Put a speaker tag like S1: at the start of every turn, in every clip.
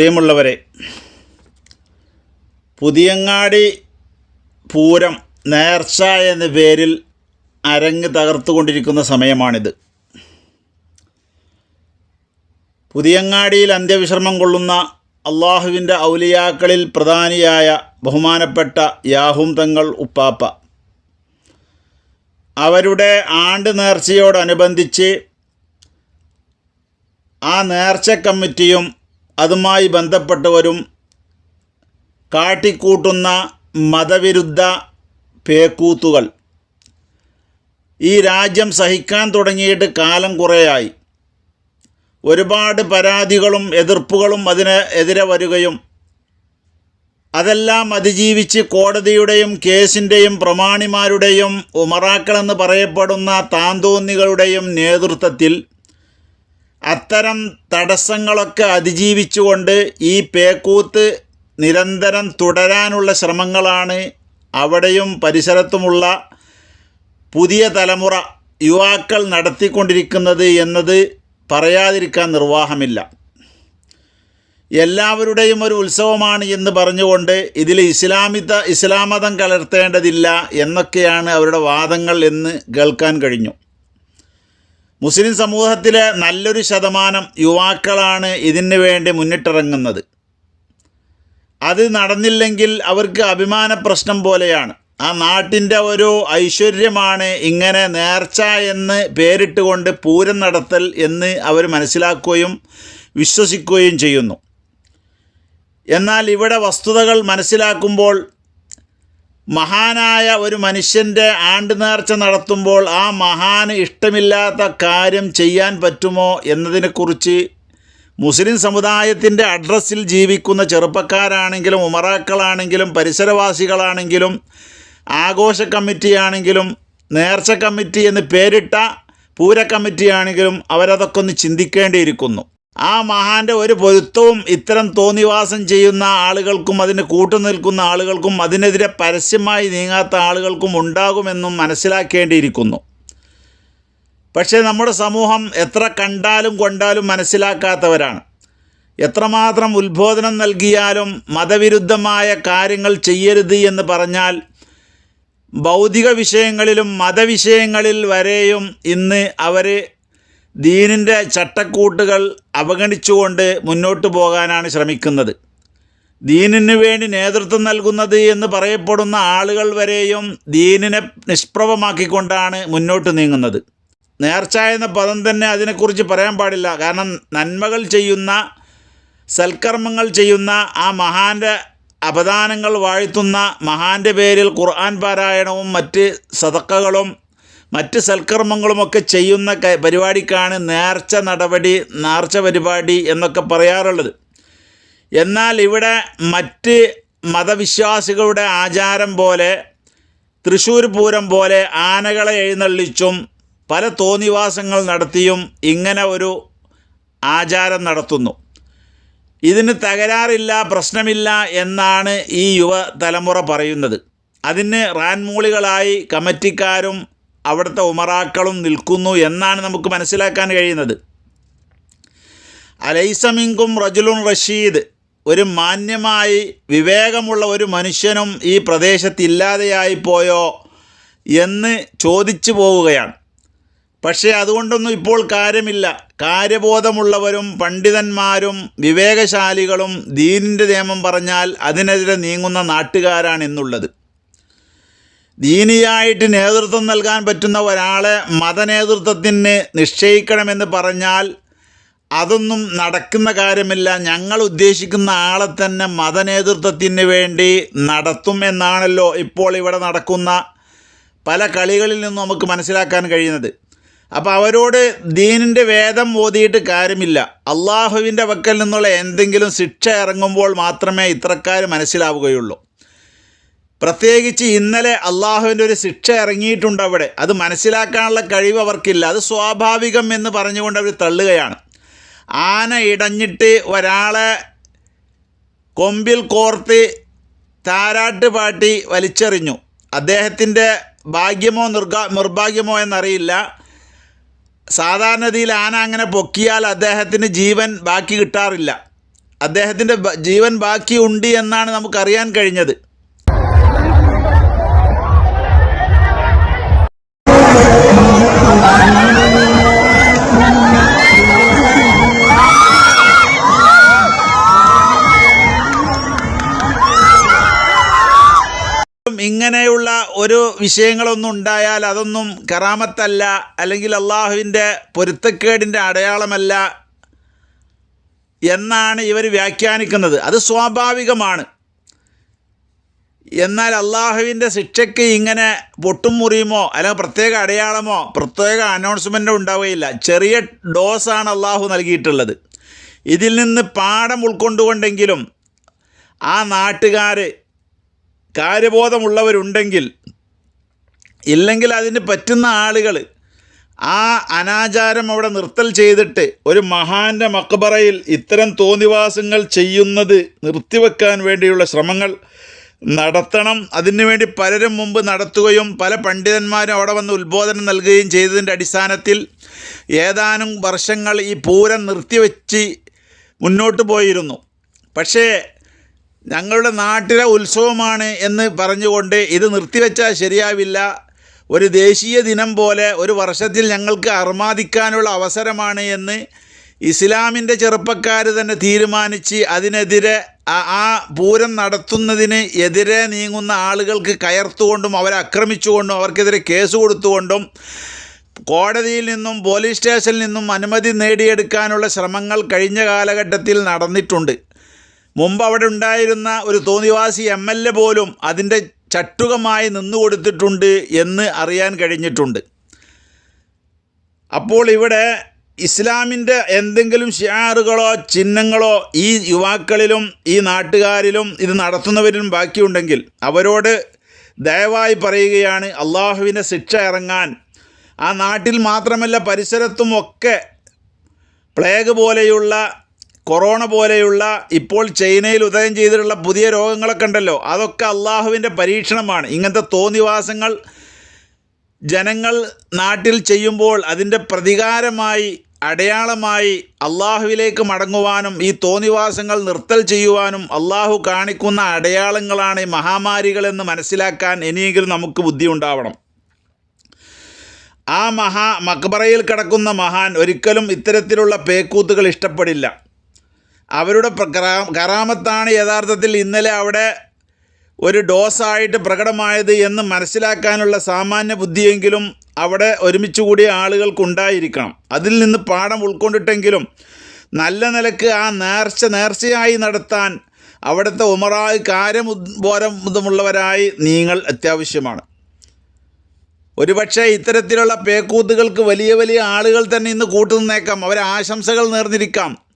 S1: പ്രിയമുള്ളവരെ പുതിയങ്ങാടി പൂരം നേർച്ച എന്ന പേരിൽ അരങ്ങ് തകർത്തുകൊണ്ടിരിക്കുന്ന സമയമാണിത്. പുതിയങ്ങാടിയിൽ അന്ത്യവിശ്രമം കൊള്ളുന്ന അള്ളാഹുവിന്റെ ഔലിയാക്കളിൽ പ്രധാനിയായ ബഹുമാനപ്പെട്ട യാഹും തങ്ങൾ ഉപ്പാപ്പ. അവരുടെ ആണ്ട് നേർച്ചയോടനുബന്ധിച്ച് ആ നേർച്ച കമ്മിറ്റിയും അതുമായി ബന്ധപ്പെട്ടവരും കാട്ടിക്കൂട്ടുന്ന മതവിരുദ്ധ പേക്കൂത്തുകൾ. ഈ രാജ്യം സഹിക്കാൻ തുടങ്ങിയിട്ട് കാലം കുറേയായി. ഒരുപാട് പരാതികളും എതിർപ്പുകളും അതിന് എതിരെ വരികയും അതെല്ലാം അതിജീവിച്ച് കോടതിയുടെയും കേസിന്റെയും പ്രമാണിമാരുടെയും ഉമറാക്കളെന്ന് പറയപ്പെടുന്ന താന്തോന്നികളുടെയും നേതൃത്വത്തിൽ അത്തരം തടസ്സങ്ങളൊക്കെ അതിജീവിച്ചുകൊണ്ട് ഈ പേക്കൂത്ത് നിരന്തരം തുടരാനുള്ള ശ്രമങ്ങളാണ് അവിടെയും പരിസരത്തുമുള്ള പുതിയ തലമുറ യുവാക്കൾ നടത്തിക്കൊണ്ടിരിക്കുന്നത് എന്നത് പറയാതിരിക്കാൻ നിർവാഹമില്ല. എല്ലാവരുടെയും ഒരു ഉത്സവമാണ് എന്ന് പറഞ്ഞുകൊണ്ട് ഇതിൽ ഇസ്ലാമിത ഇസ്ലാമതം കലർത്തേണ്ടതില്ല എന്നൊക്കെയാണ് അവരുടെ വാദങ്ങൾ എന്ന് കേൾക്കാൻ കഴിഞ്ഞു. മുസ്ലിം സമൂഹത്തിലെ നല്ലൊരു ശതമാനം യുവാക്കളാണ് ഇതിന് വേണ്ടി മുന്നിട്ടിറങ്ങുന്നത്. അത് നടന്നില്ലെങ്കിൽ അവർക്ക് അഭിമാന പ്രശ്നം പോലെയാണ്. ആ നാട്ടിന്റെ ഒരു ഐശ്വര്യമാണ് ഇങ്ങനെ നേർച്ച എന്ന് പേരിട്ടുകൊണ്ട് പൂരം നടത്തൽ എന്ന് അവർ മനസ്സിലാക്കുകയും വിശ്വസിക്കുകയും ചെയ്യുന്നു. എന്നാൽ ഇവിടെ വസ്തുതകൾ മനസ്സിലാക്കുമ്പോൾ മഹാനായ ഒരു മനുഷ്യന്റെ ആണ്ട് നേർച്ച നടത്തുമ്പോൾ ആ മഹാന് ഇഷ്ടമില്ലാത്ത കാര്യം ചെയ്യാൻ പറ്റുമോ എന്നതിനെക്കുറിച്ച് മുസ്ലിം സമുദായത്തിന്റെ അഡ്രസ്സിൽ ജീവിക്കുന്ന ചെറുപ്പക്കാരാണെങ്കിലും ഉമറാക്കളാണെങ്കിലും പരിസരവാസികളാണെങ്കിലും ആഘോഷ കമ്മിറ്റിയാണെങ്കിലും നേർച്ച കമ്മിറ്റി എന്ന് പേരിട്ട പൂര കമ്മിറ്റിയാണെങ്കിലും അവരതൊക്കെ ഒന്ന് ചിന്തിക്കേണ്ടിയിരിക്കുന്നു. ആ മഹാന്റെ ഒരു പൊരുത്തവും ഇത്തരം തോന്നിവാസം ചെയ്യുന്ന ആളുകൾക്കും അതിന് കൂട്ടുനിൽക്കുന്ന ആളുകൾക്കും അതിനെതിരെ പരസ്യമായി നീങ്ങാത്ത ആളുകൾക്കും ഉണ്ടാകുമെന്നും മനസ്സിലാക്കേണ്ടിയിരിക്കുന്നു. പക്ഷേ നമ്മുടെ സമൂഹം എത്ര കണ്ടാലും കൊണ്ടാലും മനസ്സിലാക്കാത്തവരാണ്. എത്രമാത്രം ഉത്ബോധനം നൽകിയാലും മതവിരുദ്ധമായ കാര്യങ്ങൾ ചെയ്യരുത് എന്ന് പറഞ്ഞാൽ ഭൗതിക വിഷയങ്ങളിലും മതവിഷയങ്ങളിൽ വരെയും ഇന്ന് അവർ ദീനിന്റെ ചട്ടക്കൂട്ടുകൾ അവഗണിച്ചുകൊണ്ട് മുന്നോട്ടു പോകാനാണ് ശ്രമിക്കുന്നത്. ദീനിന് വേണ്ടി നേതൃത്വം നൽകുന്നത് എന്ന് പറയപ്പെടുന്ന ആളുകൾ വരെയും ദീനിനെ നിഷ്പ്രഭമാക്കിക്കൊണ്ടാണ് മുന്നോട്ട് നീങ്ങുന്നത്. നേർച്ച എന്ന പദം തന്നെ അതിനെക്കുറിച്ച് പറയാൻ പാടില്ല. കാരണം നന്മകൾ ചെയ്യുന്ന സൽക്കർമ്മങ്ങൾ ചെയ്യുന്ന ആ മഹാന്റെ അപദാനങ്ങൾ വാഴ്ത്തുന്ന മഹാന്റെ പേരിൽ ഖുർആൻ പാരായണവും മറ്റ് സതക്കകളും മറ്റ് സൽക്കർമ്മങ്ങളുമൊക്കെ ചെയ്യുന്ന പരിപാടിക്കാണ് നേർച്ച നടപടി നേർച്ച പരിപാടി എന്നൊക്കെ പറയാറുള്ളത്. എന്നാൽ ഇവിടെ മറ്റ് മതവിശ്വാസികളുടെ ആചാരം പോലെ തൃശ്ശൂർ പൂരം പോലെ ആനകളെ എഴുന്നള്ളിച്ചും പല തോന്നിവാസങ്ങൾ നടത്തിയും ഇങ്ങനെ ഒരു ആചാരം നടത്തുന്നു. ഇതിന് തകരാറില്ല പ്രശ്നമില്ല എന്നാണ് ഈ യുവ തലമുറ പറയുന്നത്. അതിന് റാൻമൂളികളായി കമ്മിറ്റിക്കാരും അവിടുത്തെ ഉമറാക്കളും നിൽക്കുന്നു എന്നാണ് നമുക്ക് മനസ്സിലാക്കാൻ കഴിയുന്നത്. അലൈസമിങ്കും റജുലുൻ റഷീദ് ഒരു മാന്യമായി വിവേകമുള്ള ഒരു മനുഷ്യനും ഈ പ്രദേശത്ത് ഇല്ലാതെയായി പോയോ എന്ന് ചോദിച്ചു പോവുകയാണ്. പക്ഷേ അതുകൊണ്ടൊന്നും ഇപ്പോൾ കാര്യമില്ല. കാര്യബോധമുള്ളവരും പണ്ഡിതന്മാരും വിവേകശാലികളും ദീനിന്റെ നിയമം പറഞ്ഞാൽ അതിനെതിരെ നീങ്ങുന്ന നാട്ടുകാരാണ് ഇന്നുള്ളത് ദീനിയായിട്ട് നേതൃത്വം നൽകാൻ പറ്റുന്ന ഒരാളെ മതനേതൃത്വത്തിന് നിശ്ചയിക്കണമെന്ന് പറഞ്ഞാൽ അതൊന്നും നടക്കുന്ന കാര്യമില്ല. ഞങ്ങൾ ഉദ്ദേശിക്കുന്ന ആളെ തന്നെ മതനേതൃത്വത്തിന് വേണ്ടി നടത്തും എന്നാണല്ലോ ഇപ്പോൾ ഇവിടെ നടക്കുന്ന പല കളികളിൽ നിന്നും നമുക്ക് മനസ്സിലാക്കാൻ കഴിയുന്നത്. അപ്പോൾ അവരോട് ദീനിന്റെ വേദം ഓതിയിട്ട് കാര്യമില്ല. അള്ളാഹുവിന്റെ വക്കൽ നിന്നുള്ള എന്തെങ്കിലും ശിക്ഷ ഇറങ്ങുമ്പോൾ മാത്രമേ ഇത്രക്കാർ മനസ്സിലാവുകയുള്ളൂ. പ്രത്യേകിച്ച് ഇന്നലെ അള്ളാഹുവിന്റെ ഒരു ശിക്ഷ ഇറങ്ങിയിട്ടുണ്ട് അവിടെ. അത് മനസ്സിലാക്കാനുള്ള കഴിവ് അവർക്കില്ല. അത് സ്വാഭാവികം എന്ന് പറഞ്ഞുകൊണ്ട് അവർ തള്ളുകയാണ്. ആന ഇടഞ്ഞിട്ട് ഒരാളെ കൊമ്പിൽ കോർത്ത് താരാട്ട് പാട്ടി വലിച്ചെറിഞ്ഞു. അദ്ദേഹത്തിന്റെ ഭാഗ്യമോ നിർഗാ നിർഭാഗ്യമോ എന്നറിയില്ല. സാധാരണതയിൽ ആന അങ്ങനെ പൊക്കിയാൽ അദ്ദേഹത്തിന് ജീവൻ ബാക്കി കിട്ടാറില്ല. അദ്ദേഹത്തിന്റെ ജീവൻ ബാക്കി ഉണ്ട് എന്നാണ് നമുക്കറിയാൻ കഴിഞ്ഞത്. ഒരു വിഷയങ്ങളൊന്നും ഉണ്ടായാൽ അതൊന്നും കറാമത്തല്ല അല്ലെങ്കിൽ അള്ളാഹുവിന്റെ പൊരുത്തക്കേടിന്റെ അടയാളമല്ല എന്നാണ് ഇവർ വ്യാഖ്യാനിക്കുന്നത്. അത് സ്വാഭാവികമാണ്. എന്നാൽ അള്ളാഹുവിന്റെ ശിക്ഷയ്ക്ക് ഇങ്ങനെ പൊട്ടും മുറിയുമോ അല്ലെങ്കിൽ പ്രത്യേക അടയാളമോ പ്രത്യേക അനൗൺസ്മെന്റോ ഉണ്ടാവുകയില്ല. ചെറിയ ഡോസാണ് അള്ളാഹു നൽകിയിട്ടുള്ളത്. ഇതിൽ നിന്ന് പാഠം ഉൾക്കൊണ്ടുകൊണ്ടെങ്കിലും ആ നാട്ടുകാർ കാര്യബോധമുള്ളവരുണ്ടെങ്കിൽ ഇല്ലെങ്കിൽ അതിന് പറ്റുന്ന ആളുകൾ ആ അനാചാരം അവിടെ നിർത്തൽ ചെയ്തിട്ട് ഒരു മഹാന്റെ മക്ബറയിൽ ഇത്തരം തോന്നിവാസങ്ങൾ ചെയ്യുന്നത് നിർത്തിവെക്കാൻ വേണ്ടിയുള്ള ശ്രമങ്ങൾ നടത്തണം. അതിനുവേണ്ടി പലരും മുമ്പ് നടത്തുകയും പല പണ്ഡിതന്മാരും അവിടെ വന്ന് ഉത്ബോധനം നൽകുകയും ചെയ്തതിന്റെ അടിസ്ഥാനത്തിൽ ഏതാനും വർഷങ്ങൾ ഈ പൂരം നിർത്തിവെച്ച് മുന്നോട്ട് പോയിരുന്നു. പക്ഷേ ഞങ്ങളുടെ നാട്ടിലെ ഉത്സവമാണ് എന്ന് പറഞ്ഞുകൊണ്ട് ഇത് നിർത്തിവെച്ചാൽ ശരിയാവില്ല. ഒരു ദേശീയ ദിനം പോലെ ഒരു വർഷത്തിൽ ഞങ്ങൾക്ക് അർമാദിക്കാനുള്ള അവസരമാണ് എന്ന് ഇസ്ലാമിന്റെ ചെറുപ്പക്കാർ തന്നെ തീരുമാനിച്ച് അതിനെതിരെ ആ- പൂരം നടത്തുന്നതിന് എതിരെ നീങ്ങുന്ന ആളുകൾക്ക് കയർത്തുകൊണ്ടും അവരെ ആക്രമിച്ചുകൊണ്ടും അവർക്കെതിരെ കേസ് കൊടുത്തുകൊണ്ടും കോടതിയിൽ നിന്നും പോലീസ് സ്റ്റേഷനിൽ നിന്നും അനുമതി നേടിയെടുക്കാനുള്ള ശ്രമങ്ങൾ കഴിഞ്ഞ കാലഘട്ടത്തിൽ നടന്നിട്ടുണ്ട്. മുമ്പ് അവിടെ ഉണ്ടായിരുന്ന ഒരു തോന്നിവാസി എം എൽ എ പോലും അതിന്റെ ചട്ടുകമായി നിന്നു കൊടുത്തിട്ടുണ്ട് എന്ന് അറിയാൻ കഴിഞ്ഞിട്ടുണ്ട്. അപ്പോൾ ഇവിടെ ഇസ്ലാമിന്റെ എന്തെങ്കിലും ഷിയാറുകളോ ചിഹ്നങ്ങളോ ഈ യുവാക്കളിലും ഈ നാട്ടുകാരിലും ഇത് നടത്തുന്നവരിലും ബാക്കിയുണ്ടെങ്കിൽ അവരോട് ദയവായി പറയുകയാണ് അള്ളാഹുവിന്റെ ശിക്ഷ ഇറങ്ങാൻ. ആ നാട്ടിൽ മാത്രമല്ല പരിസരത്തും ഒക്കെ പ്ലേഗ് പോലെയുള്ള കൊറോണ പോലെയുള്ള ഇപ്പോൾ ചൈനയിൽ ഉദയം ചെയ്തിട്ടുള്ള പുതിയ രോഗങ്ങളൊക്കെ ഉണ്ടല്ലോ. അതൊക്കെ അള്ളാഹുവിന്റെ പരീക്ഷണമാണ്. ഇങ്ങനത്തെ തോന്നിവാസങ്ങൾ ജനങ്ങൾ നാട്ടിൽ ചെയ്യുമ്പോൾ അതിന്റെ പ്രതികാരമായി അടയാളമായി അള്ളാഹുവിലേക്ക് മടങ്ങുവാനും ഈ തോന്നിവാസങ്ങൾ നിർത്തൽ ചെയ്യുവാനും അള്ളാഹു കാണിക്കുന്ന അടയാളങ്ങളാണ് ഈ മഹാമാരികളെന്ന് മനസ്സിലാക്കാൻ ഇനിയെങ്കിലും നമുക്ക് ബുദ്ധി ഉണ്ടാവണം. ആ മഹാ മക്ബറയിൽ കിടക്കുന്ന മഹാൻ ഒരിക്കലും ഇത്തരത്തിലുള്ള പേക്കൂത്തുകൾ ഇഷ്ടപ്പെടില്ല. അവരുടെ കറാമത്താണ് യഥാർത്ഥത്തിൽ ഇന്നലെ അവിടെ ഒരു ഡോസായിട്ട് പ്രകടമായത് എന്ന് മനസ്സിലാക്കാനുള്ള സാമാന്യ ബുദ്ധിയെങ്കിലും അവിടെ ഒരുമിച്ച് കൂടിയ ആളുകൾക്കുണ്ടായിരിക്കണം. അതിൽ നിന്ന് പാഠം ഉൾക്കൊണ്ടിട്ടെങ്കിലും നല്ല നിലയ്ക്ക് ആ നേർച്ച നേർച്ചയായി നടത്താൻ അവിടുത്തെ ഉമറായി കാര്യമുദ്ബോധമുള്ളവരായി നിങ്ങൾ അത്യാവശ്യമാണ്. ഒരുപക്ഷെ ഇത്തരത്തിലുള്ള പേക്കൂത്തുകൾക്ക് വലിയ വലിയ ആളുകൾ തന്നെ ഇന്ന് കൂട്ടുനിന്നേക്കാം. അവരെ ആശംസകൾ നേർന്നിരിക്കാം.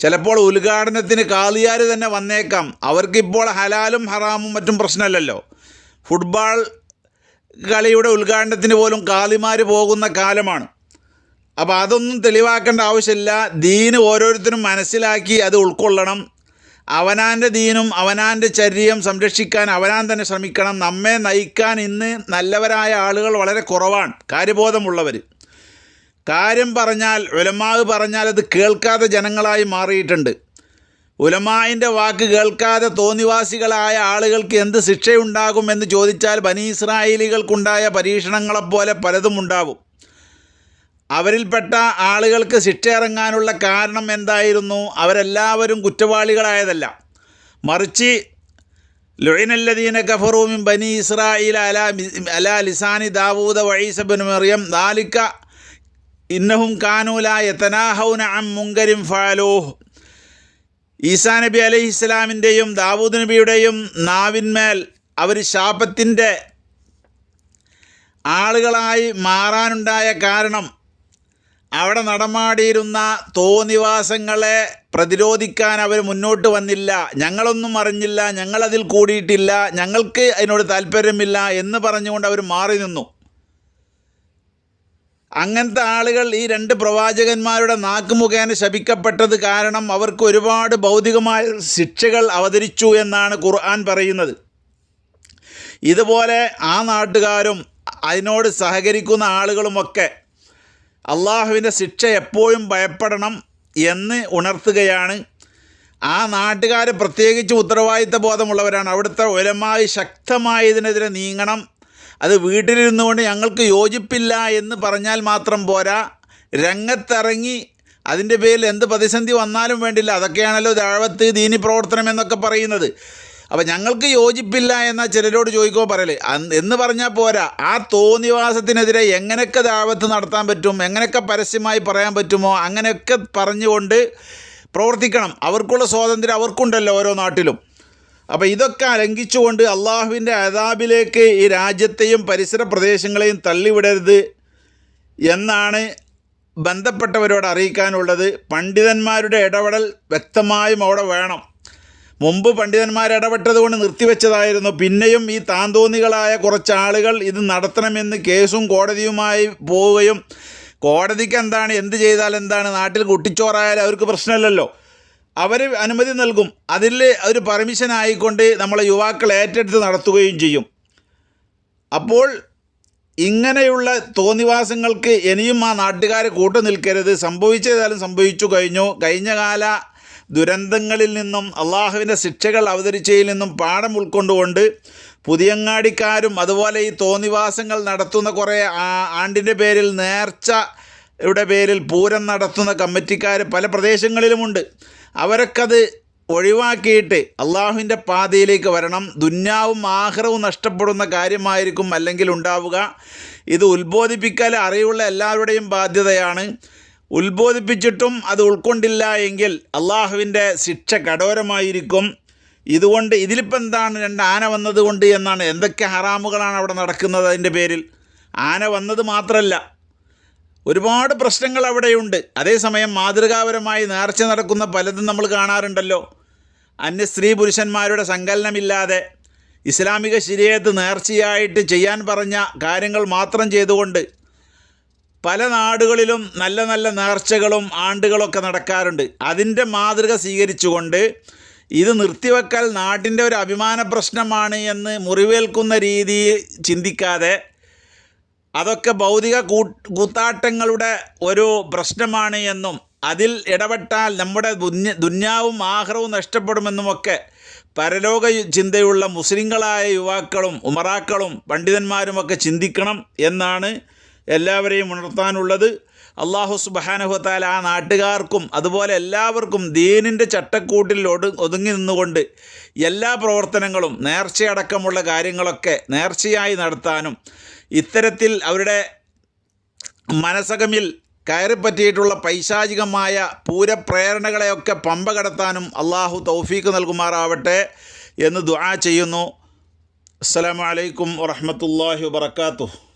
S1: ചിലപ്പോൾ ഉദ്ഘാടനത്തിന് കാളിയാർ തന്നെ വന്നേക്കാം. അവർക്കിപ്പോൾ ഹലാലും ഹറാമും മറ്റും പ്രശ്നമല്ലല്ലോ. ഫുട്ബോൾ കളിയുടെ ഉദ്ഘാടനത്തിന് പോലും കാളിമാർ പോകുന്ന കാലമാണ്. അപ്പോൾ അതൊന്നും തെളിവാക്കേണ്ട ആവശ്യമില്ല. ദീന് ഓരോരുത്തരും മനസ്സിലാക്കി അത് ഉൾക്കൊള്ളണം. അവനാന്റെ ദീനും അവനാന്റെ ചര്യം സംരക്ഷിക്കാൻ അവനാൻ തന്നെ ശ്രമിക്കണം. നമ്മെ നയിക്കാൻ ഇന്ന് നല്ലവരായ ആളുകൾ വളരെ കുറവാണ്. കാര്യബോധമുള്ളവർ കാര്യം പറഞ്ഞാൽ ഉലമാവ് പറഞ്ഞാൽ അത് കേൾക്കാതെ ജനങ്ങളായി മാറിയിട്ടുണ്ട്. ഉലമായിന്റെ വാക്ക് കേൾക്കാതെ തോന്നിവാസികളായ ആളുകൾക്ക് എന്ത് ശിക്ഷയുണ്ടാകും എന്ന് ചോദിച്ചാൽ ബനി ഇസ്രായേലികൾക്കുണ്ടായ പരീക്ഷണങ്ങളെപ്പോലെ പലതും ഉണ്ടാവും. അവരിൽപ്പെട്ട ആളുകൾക്ക് ശിക്ഷ ഇറങ്ങാനുള്ള കാരണം എന്തായിരുന്നു? അവരെല്ലാവരും കുറ്റവാളികളായതല്ല. മറിച്ച് ലൊയിനല്ലദീന കഫറൂമിൻ ബനി ഇസ്രായേൽ അല അല ലിസാനി ദാവൂദ വഴീസബിൻ മറിയം ദാലിക്ക ഇന്നഹും കാനൂല യതനാഹൗന അം മുങ്കരിം ഫാലോഹ് ഈസാ നബി അലൈഹി ഇസ്ലാമിന്റെയും ദാവൂദ് നബിയുടെയും നാവിന്മേൽ അവർ ശാപത്തിന്റെ ആളുകളായി മാറാനുണ്ടായ കാരണം അവിടെ നടമാടിയിരുന്ന തോന്നിവാസങ്ങളെ പ്രതിരോധിക്കാൻ അവർ മുന്നോട്ട് വന്നില്ല. ഞങ്ങളൊന്നും അറിഞ്ഞില്ല ഞങ്ങളതിൽ കൂടിയിട്ടില്ല ഞങ്ങൾക്ക് അതിനോട് താല്പര്യമില്ല എന്ന് പറഞ്ഞുകൊണ്ട് അവർ മാറി നിന്നു. അങ്ങനത്തെ ആളുകൾ ഈ രണ്ട് പ്രവാചകന്മാരുടെ നാക്ക് മുഖേന ശപിക്കപ്പെട്ടത് കാരണം അവർക്ക് ഒരുപാട് ഭൗതികമായ ശിക്ഷകൾ അവതരിച്ചു എന്നാണ് ഖുർആൻ പറയുന്നത്. ഇതുപോലെ ആ നാട്ടുകാരും അതിനോട് സഹകരിക്കുന്ന ആളുകളുമൊക്കെ അള്ളാഹുവിന്റെ ശിക്ഷ എപ്പോഴും ഭയപ്പെടണം എന്ന് ഉണർത്തുകയാണ്. ആ നാട്ടുകാർ പ്രത്യേകിച്ച് ഉത്തരവാദിത്ത ബോധമുള്ളവരാണ്. അവിടുത്തെ ഉലമായി ശക്തമായി ഇതിനെതിരെ നീങ്ങണം. അത് വീട്ടിലിരുന്നുകൊണ്ട് ഞങ്ങൾക്ക് യോജിപ്പില്ല എന്ന് പറഞ്ഞാൽ മാത്രം പോരാ. രംഗത്തിറങ്ങി അതിന്റെ പേരിൽ എന്ത് പ്രതിസന്ധി വന്നാലും വേണ്ടില്ല. അതൊക്കെയാണല്ലോ ദാഴവത്ത് ദീനി പ്രവർത്തനം എന്നൊക്കെ പറയുന്നത്. അപ്പം ഞങ്ങൾക്ക് യോജിപ്പില്ല എന്നാൽ ചിലരോട് ചോദിക്കുമ്പോൾ പറയലേ. എന്ന് പറഞ്ഞാൽ പോരാ. ആ തോന്നിവാസത്തിനെതിരെ എങ്ങനെയൊക്കെ ദാഴവത്ത് നടത്താൻ പറ്റും എങ്ങനെയൊക്കെ പരസ്യമായി പറയാൻ പറ്റുമോ അങ്ങനെയൊക്കെ പറഞ്ഞുകൊണ്ട് പ്രവർത്തിക്കണം. അവർക്കുള്ള സ്വാതന്ത്ര്യം അവർക്കുണ്ടല്ലോ ഓരോ നാട്ടിലും. അപ്പോൾ ഇതൊക്കെ അലങ്കിച്ചുകൊണ്ട് അള്ളാഹുവിന്റെ അതാബിലേക്ക് ഈ രാജ്യത്തെയും പരിസര പ്രദേശങ്ങളെയും തള്ളിവിടരുത് എന്നാണ് ബന്ധപ്പെട്ടവരോട് അറിയിക്കാനുള്ളത്. പണ്ഡിതന്മാരുടെ ഇടപെടൽ വ്യക്തമായും അവിടെ വേണം. മുമ്പ് പണ്ഡിതന്മാർ ഇടപെട്ടതുകൊണ്ട് നിർത്തിവെച്ചതായിരുന്നു. പിന്നെയും ഈ താന്തോന്നികളായ കുറച്ച് ആളുകൾ ഇത് നടത്തണമെന്ന് കേസും കോടതിയുമായി പോവുകയും കോടതിക്ക് എന്താണ് എന്ത് ചെയ്താൽ എന്താണ് നാട്ടിൽ കുട്ടിച്ചോറായാലും അവർക്ക് പ്രശ്നമില്ലല്ലോ. അവർ അനുമതി നൽകും. അതിൽ ഒരു പെർമിഷൻ ആയിക്കൊണ്ട് നമ്മളെ യുവാക്കൾ ഏറ്റെടുത്ത് നടത്തുകയും ചെയ്യും. അപ്പോൾ ഇങ്ങനെയുള്ള തോന്നിവാസങ്ങൾക്ക് ഇനിയും ആ നാട്ടുകാരെ കൂട്ടു നിൽക്കരുത്. സംഭവിച്ചതായാലും സംഭവിച്ചു കഴിഞ്ഞു. കഴിഞ്ഞ കാല ദുരന്തങ്ങളിൽ നിന്നും അള്ളാഹുവിന്റെ ശിക്ഷകൾ അവതരിച്ചതിൽ നിന്നും പാഠം ഉൾക്കൊണ്ടുകൊണ്ട് പുതിയങ്ങാടിക്കാരും അതുപോലെ ഈ തോന്നിവാസങ്ങൾ നടത്തുന്ന കുറേ ആണ്ടിന്റെ പേരിൽ നേർച്ചയുടെ പേരിൽ പൂരം നടത്തുന്ന കമ്മിറ്റിക്കാർ പല പ്രദേശങ്ങളിലുമുണ്ട്. അവരൊക്കത് ഒഴിവാക്കിയിട്ട് അള്ളാഹുവിന്റെ പാതയിലേക്ക് വരണം. ദുന്യാവും ആഹ്റവും നഷ്ടപ്പെടുന്ന കാര്യമായിരിക്കും അല്ലെങ്കിൽ ഉണ്ടാവുക. ഇത് ഉത്ബോധിപ്പിക്കാൻ അറിവുള്ള എല്ലാവരുടെയും ബാധ്യതയാണ്. ഉത്ബോധിപ്പിച്ചിട്ടും അത് ഉൾക്കൊണ്ടില്ല എങ്കിൽ അള്ളാഹുവിന്റെ ശിക്ഷ കഠോരമായിരിക്കും. ഇതുകൊണ്ട് ഇതിലിപ്പോൾ എന്താണ് രണ്ട് ആന വന്നതുകൊണ്ട് എന്നാണ് എന്തൊക്കെ ഹറാമുകളാണ് അവിടെ നടക്കുന്നത് അതിന്റെ പേരിൽ? ആന വന്നത് മാത്രമല്ല. ഒരുപാട് പ്രശ്നങ്ങൾ അവിടെയുണ്ട്. അതേസമയം മാതൃകാപരമായി നേർച്ച നടക്കുന്ന പലതും നമ്മൾ കാണാറുണ്ടല്ലോ. അന്യ സ്ത്രീ പുരുഷന്മാരുടെ സങ്കലനമില്ലാതെ ഇസ്ലാമിക ശരീരത്ത് നേർച്ചയായിട്ട് ചെയ്യാൻ പറഞ്ഞ കാര്യങ്ങൾ മാത്രം ചെയ്തുകൊണ്ട് പല നാടുകളിലും നല്ല നല്ല നേർച്ചകളും ആണ്ടുകളൊക്കെ നടക്കാറുണ്ട്. അതിന്റെ മാതൃക സ്വീകരിച്ചുകൊണ്ട് ഇത് നിർത്തിവെക്കൽ നാട്ടിന്റെ ഒരു അഭിമാന പ്രശ്നമാണ് എന്ന് മുറിവേൽക്കുന്ന രീതിയിൽ ചിന്തിക്കാതെ അതൊക്കെ ഭൗതിക കൂത്താട്ടങ്ങളുടെ ഒരു പ്രശ്നമാണ് എന്നും അതിൽ ഇടപെട്ടാൽ നമ്മുടെ ദുന്യ ദുന്യാവും ആഹ്റവും നഷ്ടപ്പെടുമെന്നുമൊക്കെ പരലോക ചിന്തയുള്ള മുസ്ലിങ്ങളായ യുവാക്കളും ഉമറാക്കളും പണ്ഡിതന്മാരുമൊക്കെ ചിന്തിക്കണം എന്നാണ് എല്ലാവരെയും ഉണർത്താനുള്ളത്. അള്ളാഹു സുബാനുഹത്താൽ ആ നാട്ടുകാർക്കും അതുപോലെ എല്ലാവർക്കും ദീനിന്റെ ചട്ടക്കൂട്ടിൽ ഒടു ഒതുങ്ങി നിന്നുകൊണ്ട് എല്ലാ പ്രവർത്തനങ്ങളും നേർച്ചയടക്കമുള്ള കാര്യങ്ങളൊക്കെ നേർച്ചയായി നടത്താനും ഇത്തരത്തിൽ അവരുടെ മനസ്സകമിൽ കയറിപ്പറ്റിയിട്ടുള്ള പൈശാചികമായ പൂരപ്രേരണകളെയൊക്കെ പമ്പ കടത്താനും അള്ളാഹു തൗഫീക്ക് നൽകുമാറാവട്ടെ എന്ന് ദുആ ചെയ്യുന്നു. അസ്സലാമു അലൈക്കും വറഹ്മത്തുള്ളാഹി വബറകാതുഹു.